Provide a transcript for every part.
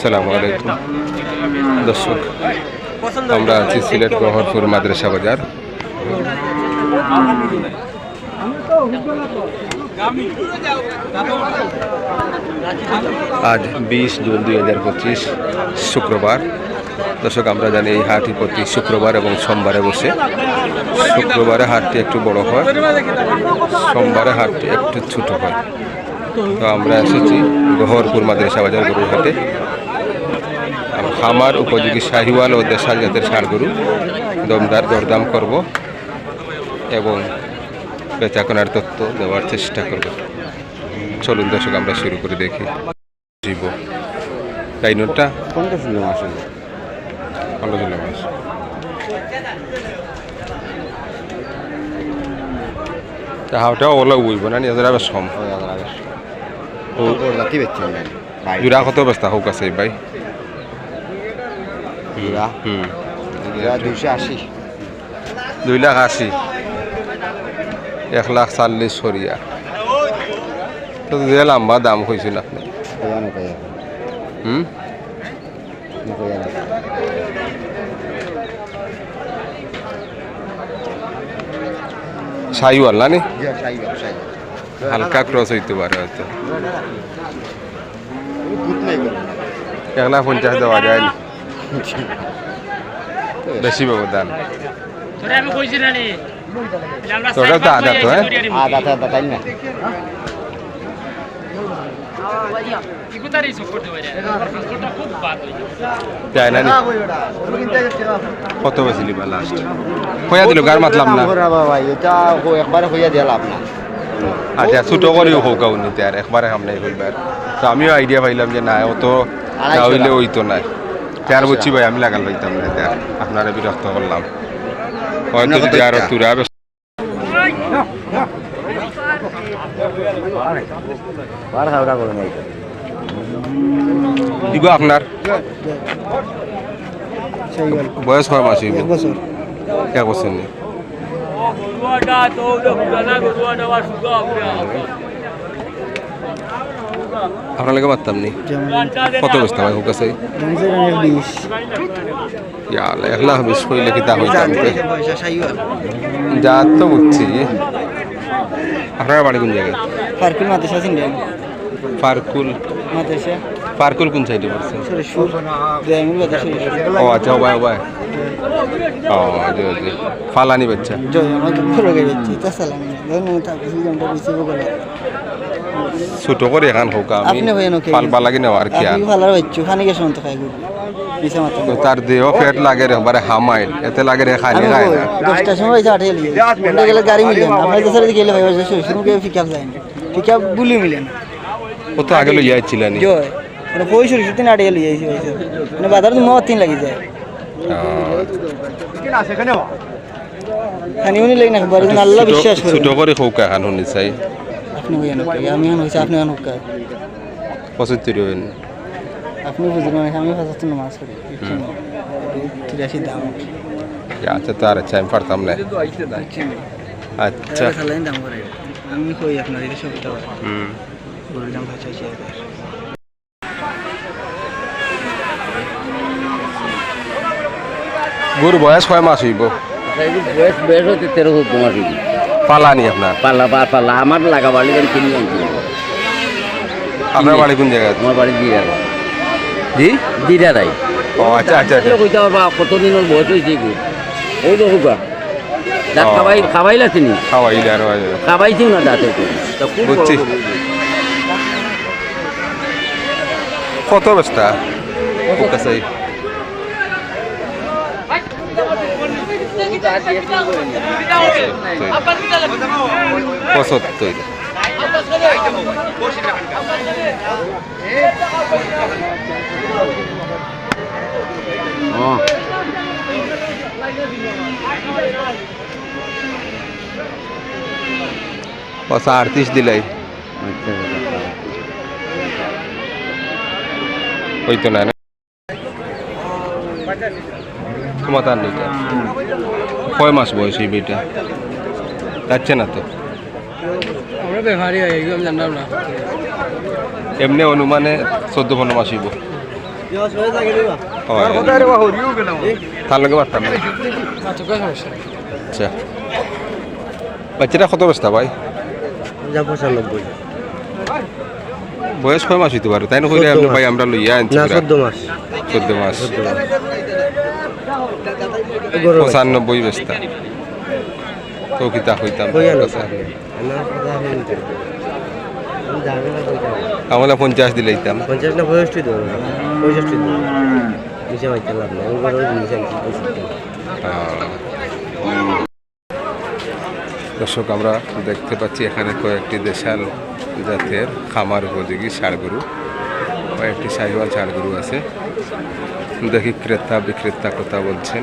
আসসালামু আলাইকুম। দর্শক, আমরা আছি সিলেট বহরপুর মাদ্রাসা বাজার। আজ বিশ জুন দুই হাজার পঁচিশ শুক্রবার। দর্শক, আমরা জানি এই হাটটি প্রতি শুক্রবার এবং সোমবারে বসে। শুক্রবারে হাটটি একটু বড় হয়, সোমবারে হাটটি একটু ছোট হয়। তো আমরা এসেছি গহরপুর মাদ্রাসা বাজার গরুর হাটে। খামার উপযোগী শাহিওয়াল ও দেশাল জাতের ষাড় গরু। দমদার দরদাম করব এবং বেচাকেনার তথ্য দেওয়ার চেষ্টা করব। চলুন দর্শক আমরা শুরু করে দেখি। জীব। তাই নোটটা ভালো তা হাওটাও ওলা উইব না নিয়ে যাবে সম। জুড়া কত বস্তা হোক আছে ভাই। জোড়া হুম। জোড়া দুইশো আশি। দুই লাখ আশি। এক লাখ চাল্লিশ সরিয়া তো যে লম্বা দাম হয়েছিল আপনি? হুম? সাইওয়াল না নি? হালকা ক্রস হইতে পারে হয়তো। এক লাখ পঞ্চাশ দেওয়া যায় না। বেশি পাবো দাম তোরে আমি কইছি না নি আমরা তোরাও তো আদা তো, হ্যাঁ? আদা আদা তাই না কত বেশি লাস্ট হইয়া দিল গার মাতলাম না? একবারে হইয়া দিয়া লাভ না। আচ্ছা ছোট করেও হোক নিতে আর একবারে সামনে হইবার। তো আমিও আইডিয়া পাইলাম যে না অত হইলে ওই তো নাই চার বুঝছি ভাই আমি লাগাল পাইতাম না আপনারা বিরক্ত করলাম। হয়তো যদি আরও তুরা দিব আপনার? বয়স কয় মাস হইব? বছর। এক বছর নেই। আপনার লাগে পারতাম নি? কত বসতাম আমি কাছে? এক লাখ বিশ হইলে কি তা হইতাম যা তো বুঝছি। আপনার বাড়ি কোন জায়গায়? মাদ্রাসা ফারকুল। মাদ্রাসা। ফারকুল কোন সাইডে পড়ছে? ও আচ্ছা ওবাই ওবাই ও জি জি ফালানি বাচ্চা। ছোট করে এখান হোক আমি পালবা লাগে নেওয়া আর কি খানি তো তার দেহ ফেট লাগে রে বারে হামাইল। এতে লাগে রে খানি আমি খায় না। দশটার সময় হয়েছে আটে গেলে গাড়ি মিলে না আমরা দেশের দিকে গেলে ভাই সরিষপুর কে পিক আপ যায় না। পিক আপ বুলি মিলে না। কত আগে লই যাইছিলেন জয়। মানে কই সরিষপুর তিন আটে লিয়ে আইছি হয়েছে মানে বাজার তো মত তিন লাগি যায়। খানি উনি লাগি না বাড়ি আল্লাহ বিশ্বাস করে ছোট করে হোক এখন শুনি চাই। আপনি হইয়া আমি এখন হয়েছে আপনি এখন হোক পঁচাত্তর হইন। আপনি বুঝলেন আমি পঁচাত্তর মাছ করি তিরাশি দাম। আচ্ছা আচ্ছা আমি পারতাম না। আচ্ছা। সালাইন দাম করে। আমি কই আপনার এটা সব হুম। গরুর দাম গরু বয়স কয় মাস হইব? বয়স বয়স হতে তেরো তোমার পালানি আপনার পাল্লা বা পাল্লা আমার লাগা বাড়ি আমি কিনে আনছি আপনার বাড়ি কোন জায়গায় আমার বাড়ি দিরা জি দিরা রাই ও আচ্ছা আচ্ছা আচ্ছা কইতে পারবা কতদিনের বয়স হয়েছে গো ওই তো হুকা দাঁত। খাবাই খাবাইলা তিনি খাওয়াইলে আর খাবাইছিও না দাঁতে তো বুঝছি। কত বস্তা ওকে চাই পঁচাত্তর। হ্যাঁ পয়সা আটত্রিশ দিলাই আচ্ছা হইতো না ক্ষমতার নেইটা কয় মাস বয়স এই বেটা যাচ্ছে না তো। আমরা ব্যবহারই হয় এগুলো আমি জানলাম না। এমনি অনুমানে চোদ্দ পনেরো মাস হইব। তার লগে পারতাম আচ্ছা বাচ্চাটা কত বস্তা ভাই? পঁচানব্বই। বয়স কয় মাস হইতে পারে? তাই না কইলে আপনি। ভাই আমরা লইয়া আনছি চোদ্দ মাস। চোদ্দ পঁচানব্বই বস্তা তো কিতা হইতাম আমরা পঞ্চাশ দিলে দিতাম পঞ্চাশ না পঁয়ষট্টি দেবো মাইতে লাভ নেই। পঁয়ষট্টি দর্শক আমরা দেখতে পাচ্ছি এখানে কয়েকটি দেশাল জাতের খামার উপযোগী ষাড়গরু। কয়েকটি সাইওয়াল ষাড়গরু আছে। দেখি ক্রেতা বিক্রেতা কথা বলছেন।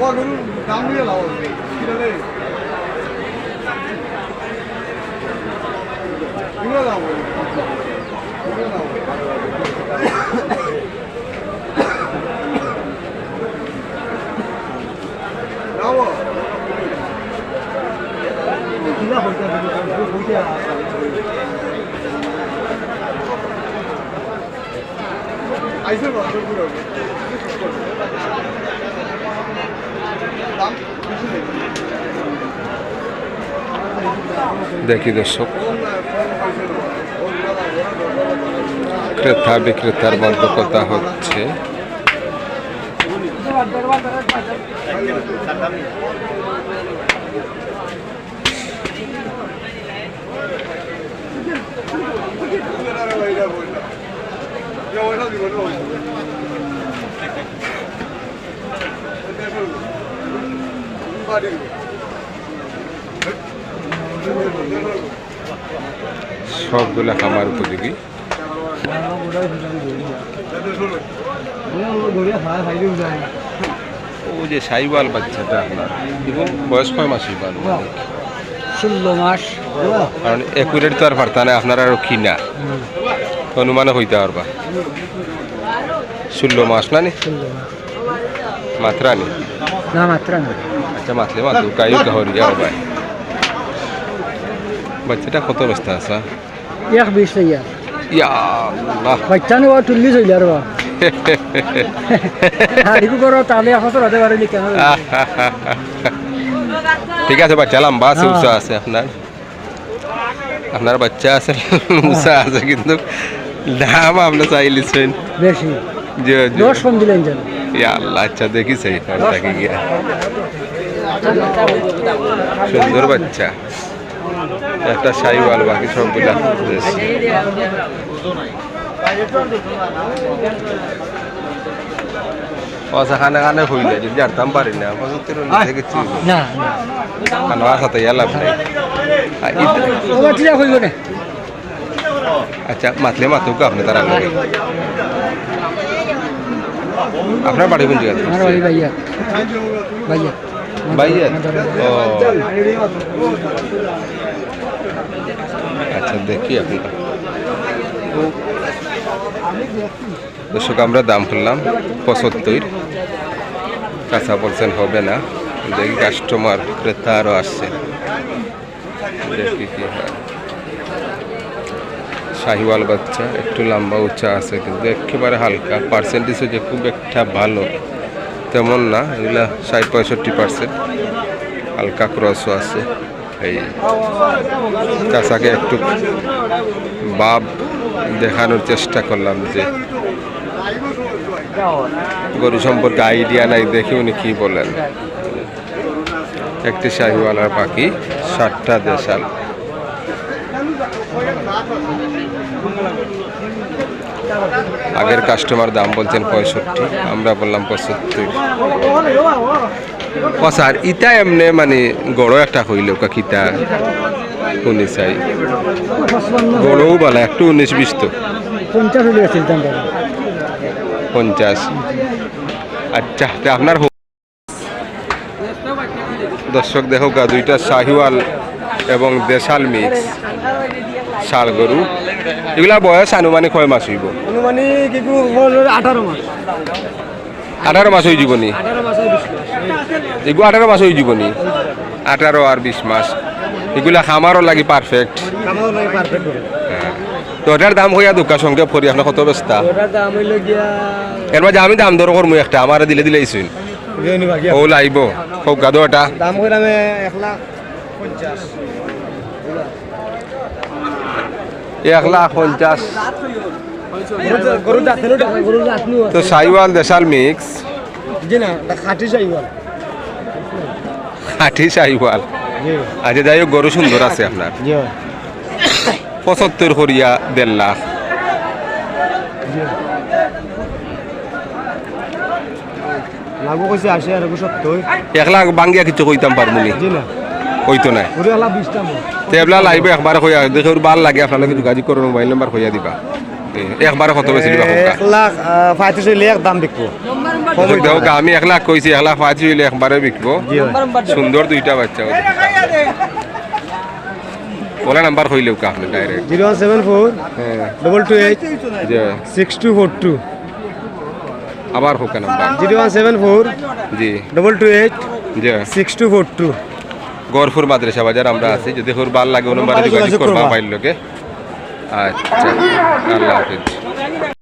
와, 그럼 나무에 나와. 시간에. 이거 나오고. 이거 나오고. দর্শক। ক্রেতা বিক্রেতার মধ্যে কথা হচ্ছে। সবগুলা খামার উপযোগী। ও যে সাইবাল বাচ্চাটা আপনার এবং বয়স কয় মাস হইবার ষোলো মাস। কারণ একুরেট তো আর পারতা না আপনার আরও কিনা। অনুমানে হইতে পারবা। ষোলো মাস না নি? মাত্রা নি? না মাত্রা না। আচ্ছা মাতলে মাতু কায়ু গাহরিয়া হবে বাচ্চাটা কত অবস্থা আছে? এক বিশ ইয়া আল্লাহ। বাচ্চা নেওয়া তুললি চলি আর বা হাড়িকু করো তাহলে এখন হতে পারে কেন? ঠিক আছে বাচ্চা লম্বা আছে উঁচা আছে আপনার। আপনার বাচ্চা আছে উঁচা আছে কিন্তু দাম আপনি চাইলিছেন বেশি। দশ কম দিলেন যেন। ইয়া আল্লাহ আচ্ছা দেখি সেই তাকে গিয়া। সুন্দর বাচ্চা। একটা সাইওয়াল বাকি সবগুলা। পয়সা খানে খানে হইলে যদি জানতাম পারি না পঁচাত্তর দেখেছি। খানো আসাতে লাভ নাই আর ইত- ওবা ঠিক হইব না আচ্ছা মাতলে মাতুক আপনি তারা লাগে আপনার বাড়ি কোন জায়গাতে? আমার বাড়ি ভাইয়া ভাইয়া বাইয়া? ও। আচ্ছা দেখি আপনি। দর্শক আমরা দাম করলাম পঁচাত্তর। কাঁচা বলছেন হবে না। দেখি কাস্টমার ক্রেতা আরও আসছে। দেখি কি হয়। শাহিওয়াল বাচ্চা, একটু লম্বা উচ্চা আছে, কিন্তু একেবারে হালকা। পার্সেন্টেজ যে খুব একটা ভালো, তেমন না, এগুলা ষাট, পঁয়ষট্টি পার্সেন্ট হালকা ক্রসও আছে। এই চাষাকে একটু বাপ দেখানোর চেষ্টা করলাম যে গরু সম্পর্কে আইডিয়া নাই দেখে উনি কী বলেন। একটি শাহিওয়ালার পাখি ষাটটা দেশাল। আগের কাস্টমার দাম বলছেন পঁয়ষট্টি আমরা বললাম পঁচাত্তর ও স্যার ইটা এমনি মানে গড় একটা হইল কাকিতা শুনি চাই গড়ও বলা একটু উনিশ বিশ তো। পঞ্চাশ আচ্ছা আপনার দর্শক দেখো গা দুইটা শাহিওয়াল এবং দেশাল মিক্স শাল গরু এগুলা বয়স আনুমানিক কয় মাস হইব মানে কি আঠারো মাস আঠারো মাস হয়ে জীবনী এগুলো আঠারো মাস হয়ে জীবনী আঠারো আর বিশ মাস এগুলা খামারও লাগি পারফেক্ট তো ওটার দাম হইয়া দোকান সঙ্গে ফরি আপনার কত ব্যস্তা এর মাঝে আমি দাম দর করব একটা আমার দিলে দিলে ইসুন ও লাইব হোক গাদো এটা। দাম করে আমি এক লাখ। এক লাখ পঞ্চাশ। তো সাইওয়াল দেশাল মিক্স খাটি সাইওয়াল। জি। আচ্ছা যাই হোক গরু সুন্দর আছে আপনার। পঁচাত্তর করিয়া দেড় লাখ। লাগু কইছে আসে আর সত্তর। এক লাখ বাঙ্গিয়া কিছু কইতাম পারবনি জি না। হইতো নাই। তেবলা লাইব একবার কইয়া দেখে ওর ভালো লাগে আপনাকে যোগাযোগ করুন মোবাইল নাম্বার কইয়া দিবা। এ, একবারে কত বেশি দিবা এক লাখ পঁয়ত্রিশ হইলে এক দাম বিকবো। দেখো আমি এক লাখ কইছি এক লাখ পাঁচ হইলে একবারে বিকবো। জি সুন্দর দুইটা বাচ্চা ওই বলা নাম্বার কইলেও কা আপনি direct zero one seven four হ্যাঁ। Double two eight six two four two. আবার হোক number. Zero one seven four জি। Double two eight six two four two. গরফুর মাদ্রাসা বাজার আমরা আছি। যদি হুর ভালো লাগে অনুবাদ করব যোগাযোগ করবা পাইল লোকে। আচ্ছা আল্লাহ হাফিজ।